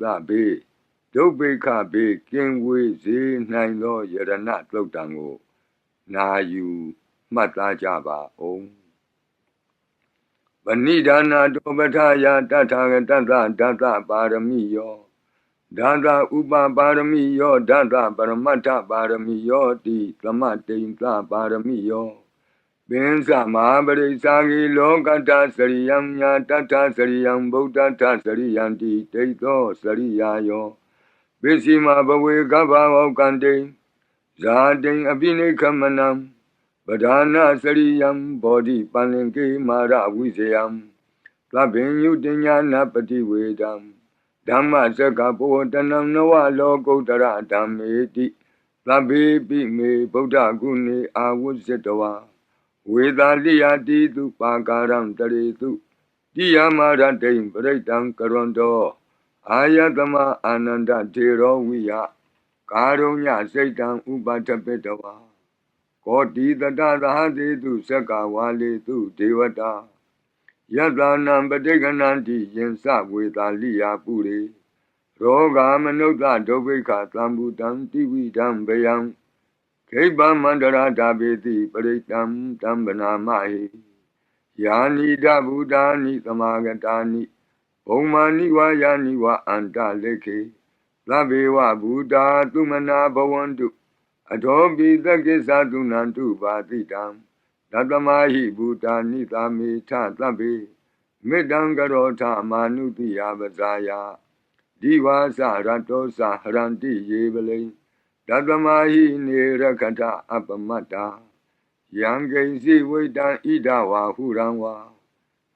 သဘေးဒုဗ္ဗေခဘေးကင်းဝေးစေနိုင်သောယရဏတုတ်တံကို နာယူမှတ်သားကြပါအောင်ပဏိဒါနာတောပထယာတထာဂတတဒတပါရမီယောဒါသဥပပါရမီယောဒါသပရမတ္ထပါရမီယောတိသမတိန်သပါရမီယော ပင်္စမဟာပရိစ္ဆာဂီလောကတ္တစရိယံညာတတ္ထစရိယံဗုဒ္ဓတ္ထစရိယံတိတိသောစရိယာယောပစ္စည်းမဘဝေကဗ္ဗဝကံတိဇာတိအပိနိခမနံပဒါနာစရိယံဘောဓိပန္လင်ကေမာရဝိဇယံသဗ္ဗညုတညာနာပတိဝေဒံဓမ္မစကဘောတနံနဝလောကုတ္တရဓမ္မေတိသဗ္ဗေပိမေဗုဒ္ဓဂုဏေအာဝုဇ္ဇတဝါ ဝေသာလိယတိတုပါကာရံတရေတုတိယမရတိံပရိတံကရွန်တောအာယတမအာနန္ဒထေရောဝိယကာရုညစိတ်တံဥပတပိတဝါကောတိတတသဟတိတုသက္ကဝါလေတုဒေဝတာယတနံပဋိကဏံတိယင်စဝေတာလိယပုရိရောဂာမနုဿဒုဗ္ဗိခသံဘူတံတိဝိတံဘယံ ခိဗ္ဗမန္တရာဓာပေတိပရိတံတံဗနာမဟိယာနိဒဗုဒ္ဓာနိသမာဂတာနိဘုံမာနိဝါယာနိဝအန္တလေခေသဗ္ဗေဝဗုဒ္ဓသုမနာဘဝန္တုအထောပိသကိသသုနန္တုပါတိတံတတမဟိဘူတာနိသာမေထသဗ္ဗေမေတ္တံကရောထမာနုတိယပဇာယဒီဝါစရတောစဟရန္တိယေပလိ တတမဟိနေရခထအပမတ္တာယံကိဉ္စီဝိတံဣဒဝါဟုရံဝါ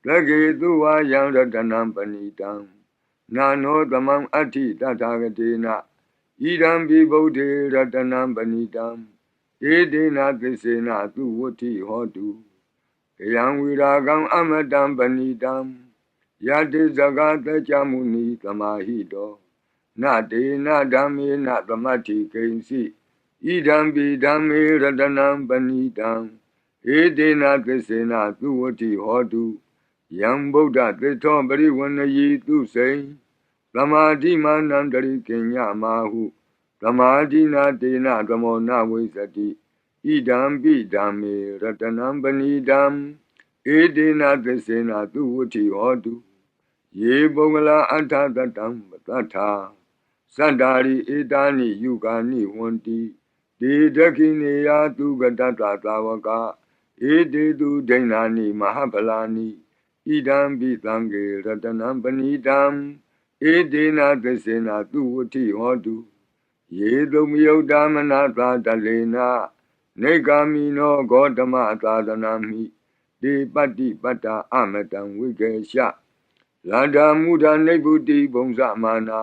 သကေတုဝါယံရတနံပဏိတံနာနောသမံအဋ္ဌိတထာဂတေနဣဒံပိဗုဒ္ဓေရတနံပဏိတံဧတေနသစ္စေနသူဝဋ္ဌိဟောတုကယံဝိရာကံအမတံပဏိတံယတိဇဂတကြမုနိသမာဟိတော နတေနဓမ္မေနသမတ္ထိကိဉ္စီဣဒံပိဓမ္မေရတနံပဏိတံဧတေနသစ္စေနသူဝဋ္ဌိဟောတုယံဗုဒ္ဓသစ္ထောပရိဝဏယီသူစိံသမာဓိမာနံတရိကိညမာဟုသမာဓိနာတေနသမောနဝိသတိဣဒံပိဓမ္မေရတနံပဏိတံဧတေနသစ္စေနသူဝဋ္ဌိဟောတုယေပုဂ္ဂလာအထသတံပတ္ထာ သတ္တာရိဧတာနိယုဂာနိဝန္တိတေဒခိနေယသူကတတသာဝကဧတေတုဒိဏာနိမဟာဗလာနိဣဒံပိသံဃေရတနံပဏိတံဧတေနသစ္စေနသူဝဋ္ဌိဟောတုယေတုမယုတ်တမနာသာတလေနာနေဂာမိနောဂေါတမသာသနာမိဒီပတ္တိပတ္တာအမတံဝိကေရှလန္ဒာမုဒနိဗ္ဗုတိဘုံဇမာနာ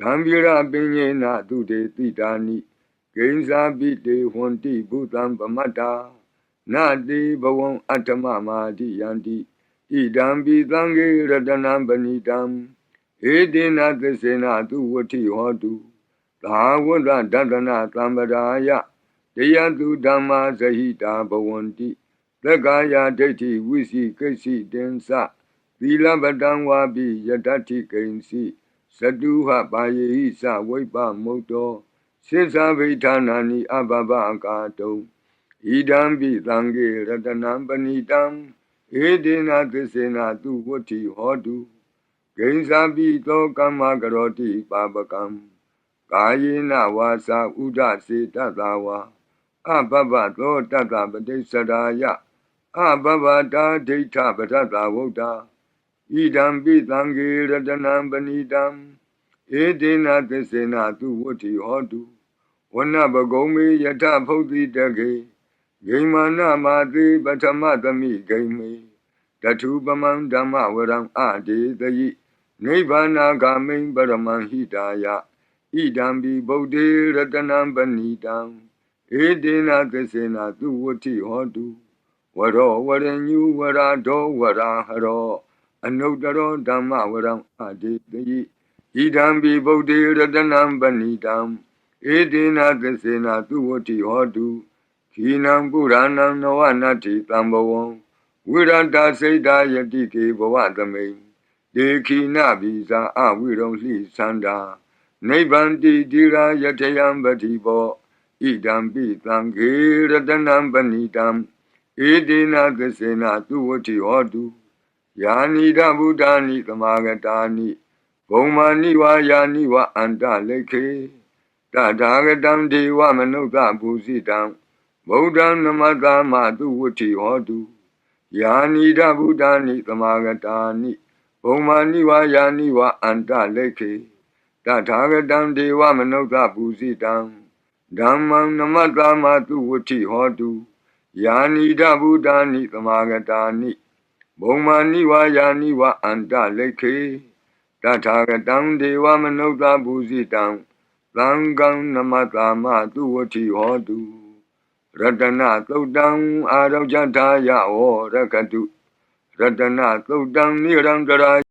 ဂံဗီရပင်ညေနသူတေတိတာနိဂိဉ္စာပိတေဟွန်တိဘုသံပမတ္တာနာတိဘဝံအတ္တမမာတိယန္တိဣဒံပိသံဃေရတနံပဏိတံဧတေနသစ္စေနသူဝဋ္ဌိဟောတုသာဝတ္တဒတနာသံပဒါယတယတုဓမ္မာဇဟိတာဘဝန္တိသက္ကာယဒိဋ္ဌိဝိစီကိစီတင်္စသီလပတံဝါပိယတ္ထိကိဉ္စီ သတုဟပါယေဟိသဝိပမုတ်တောစိသဗိဌာနာနိအဘဘအကာတုံဣဒံပိသံဃေရတနံပဏိတံဧဒေနသစ္စေနသူဝဋ္ဌိဟောတုဂိဉ္စာပိသောကမ္မကရောတိပါပကံကာယေနဝါစာဥဒစေတတဝါအဘဘသောတတပတိစ္ဆရာယအဘဘတာဒိဋ္ဌပထတဝုဒ္ဓ ဣဒံပိသံဃေရတနံပဏိတံဧဒေနသစ္စေနသူဝဋ္ဌိဟောတုဝနပကုံမေယထဖုတ်တိတကေဂိမာနမာတိပထမသမိဂိမေတထုပမံဓမ္မဝရံအဒေတယိနိဗ္ဗာနာဂမိံပရမံဟိတာယဣဒံဘိဗုဒ္ဓေရတနံပဏိတံဧတေနသစ္စေနာသူဝတိဟောတုဝရောဝရညုဝရာဒောဝရာဟရော အနုတ္တရောဓမ္မဝရံအတေတိဣဒံဘိဗုဒ္ဓေရတနံပဏိတံဧတေနသစ္စေနာသူဝတိဟောတုခိနံပုရဏံနဝနတ္တိတံဘဝံဝိရတစိတ်တာယတိကေဘဝသမိန်ဒေခိနဘိဇာအဝိရုံလှိသန္တာနိဗ္ဗန္တိတိရာယထယံပတိဘောဣဒံပိသံဃေရတနံပဏိတံဧတေနသစ္စေနသူဝတိဟောတု ယာနိဒဗုဒ္ဓာနိသမာဂတာနိဘုံမာနိဝါယာနိဝအန္တလေခေတထာဂတံဒေဝမနုဿဘူဇိတံဗုဒ္ဓံနမတမသူဝတိဟောတုယာနိဒဗုဒ္ဓာနိသမာဂတာနိဘုံမာနိဝါယာနိဝအန္တလေခေတထာဂတံဒေဝမနုဿဘူဇိတံဓမ္မံနမတမသူဝတိဟောတုယာနိဒဗုဒ္ဓာနိသမာဂတာနိ ဘုံမာနိဝါယာနိဝအန္တလေခေတထာဂတံဒေဝမနုဿဘူဇိတံသံဃံနမတမသူဝတိဟောတုရတနာသုတ်တံအာရောဇထာယဟောရကတုရတနာသုတ်တံနိရံတရာ